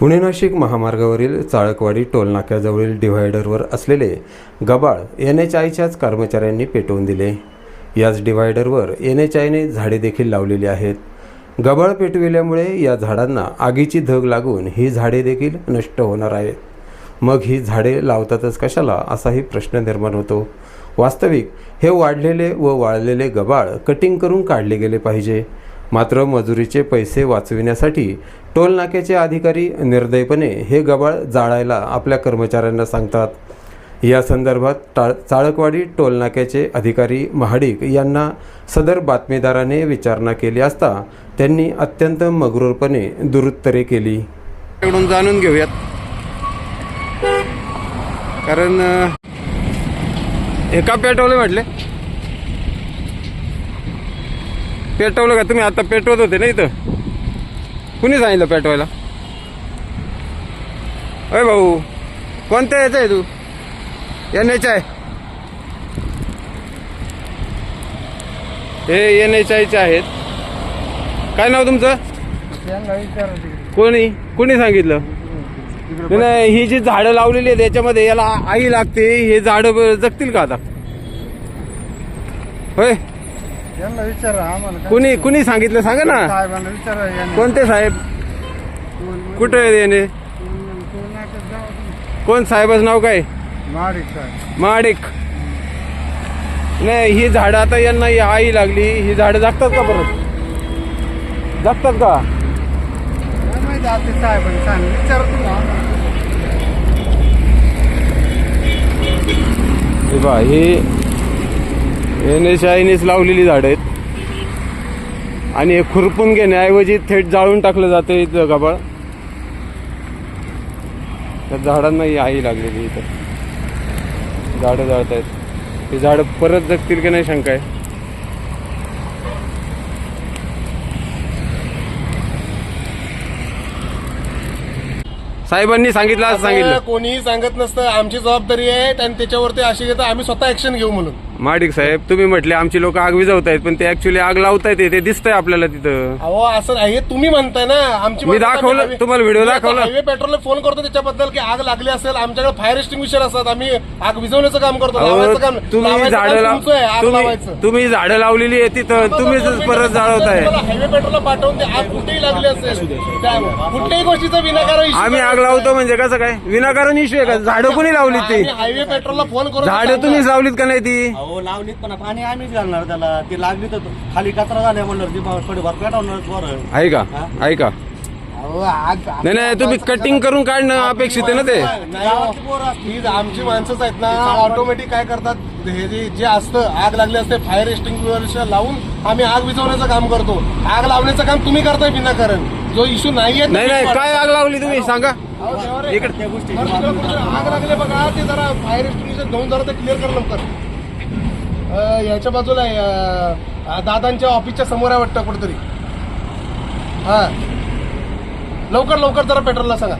पुणे नाशिक महामार्गावरील चाळकवाडी टोलनाक्याजवळील डिव्हायडरवर असलेले गबाळ N H आयच्याच कर्मचाऱ्यांनी पेटवून दिले. याच डिव्हायडरवर एन एच आयने झाडे देखील लावलेली आहेत. गबाळ पेटविल्यामुळे या झाडांना आगीची धग लागून ही झाडे देखील नष्ट होणार आहेत. मग ही झाडे लावतातच कशाला असाही प्रश्न निर्माण होतो. वास्तविक हे वाढलेले व वाळलेले गबाळ कटिंग करून काढले गेले पाहिजे. मात्र मजुरीचे पैसे वाचविण्यासाठी टोलनाक्याचे अधिकारी निर्दयपणे हे गबाळ जाळायला आपल्या कर्मचाऱ्यांना सांगतात. या संदर्भात टा चाळकवाडी टोलनाक्याचे अधिकारी महाडिक यांना सदर बातमीदाराने विचारणा केली असता त्यांनी अत्यंत मगरूरपणे दुरुत्तरे केली. जाणून घेऊयात. कारण एका पेटवलं म्हटले पेटवलं का? तुम्ही आता पेटवत होते ना इथं? कुणी सांगितलं पेटवायला? अय भाऊ कोणत्या याचं आहे तू? एन एच आय हे एन एच आयचे आहेत. काय नाव तुमचं? कोणी? कोणी सांगितलं? नाही, ही जी झाडं लावलेली आहेत याच्यामध्ये याला आई लागते हे झाडं ब- जगतील का आता? होय? यांना विचारा आम्हाला काय कुणी कुणी सांगितलं? सांगा ना. साहेबांना विचारा यांना. कोणते साहेब? कुठे आहे येणे कोण साहेबाचं नाव काय? माडिक साहेब. महाडिक नाही ही झाडं आता यांना ही आई लागली. ही झाडं जगतात का परत? जगतात का? काय माहिती आता ते साहेबांनी सांग विचारा तुम्ही आम्हाला. हे पहा हे एन लावलेली झाडं आहेत. आणि हे खुरपून घेण्याऐवजी थेट जाळून टाकलं जातं इथं गबाळ. त्या झाडांना ही आई लागलेली इथं. झाडं जाळत आहेत ही झाडं परत जगतील की नाही शंका आहे. साहेबांनी सांगितलं असं सांगितलं. कोणीही सांगत नसतं आमची जबाबदारी आहे आणि त्याच्यावरती अशी घेतं आम्ही स्वतः ऍक्शन घेऊ म्हणून. माडिक साहेब तुम्ही म्हटले आमची लोक आग विजवत आहेत पण ते ऍक्च्युली आग लावतायत ते दिसतंय आपल्याला तिथं. अहो असं हे तुम्ही म्हणताय ना आमची मी दाखवलं, तुम्हाला व्हिडिओ दाखवला. हायवे पेट्रोलला फोन करतो त्याच्याबद्दल की आग लागली असेल आमच्याकडे फायर एक्स्टिंग्विशर असतात आम्ही आग विझवण्याचं काम करतो अहो, लावायचं काम तुम्ही लावायचं काम झाडं लाव तुमचं आहे, आग तुम्ही लावायचं. तुम्ही झाडं लावलेली आहे तिथं तुम्हीच परत जाळवताय. हायवे पेट्रोलला पाठवून ते आग कुठेही लागली असेल. त्या कुठल्याही गोष्टीचा विनाकारण issue आम्ही आग लावतो म्हणजे कसं काय? विनाकारण इश्यू आहे का? झाडं कोणी लावली ती? आम्ही हायवे पेट्रोलला फोन करून झाडं तुम्हीच लावलीत का नाही ती? अहो लावलीत पण पाणी आम्हीच घालणार त्याला. ती लागली तर खाली कचरा झाल्या म्हणलं ती थोडीफार पेटवणार बरं ऐका ऐका अहो, आग नाही नाही तुम्ही कटिंग करून काढणं अपेक्षित आहे ना ते? नाही. ही आमची माणसंच आहेत ना. ऑटोमॅटिक काय करतात? हे जे जे असतं आग लागली असते फायर एक्स्टिंग्विशर लावून आम्ही आग विझवण्याचं काम करतो. आग लावण्याचं काम तुम्ही करताय विनाकारण जो इश्यू नाहीये नाही नाही काय आग लावली तुम्ही? सांगा. इकडे त्या गोष्टी आग लागले बघा ते जरा फायर एक्स्टिंग्विशर घेऊन जरा ते क्लिअर कर लवकर. याच्या बाजूला आहे, दादांच्या ऑफिसच्या समोर आहे वाटतं कुठेतरी. हा. लवकर लवकर जरा पेट्रोलला सांगा.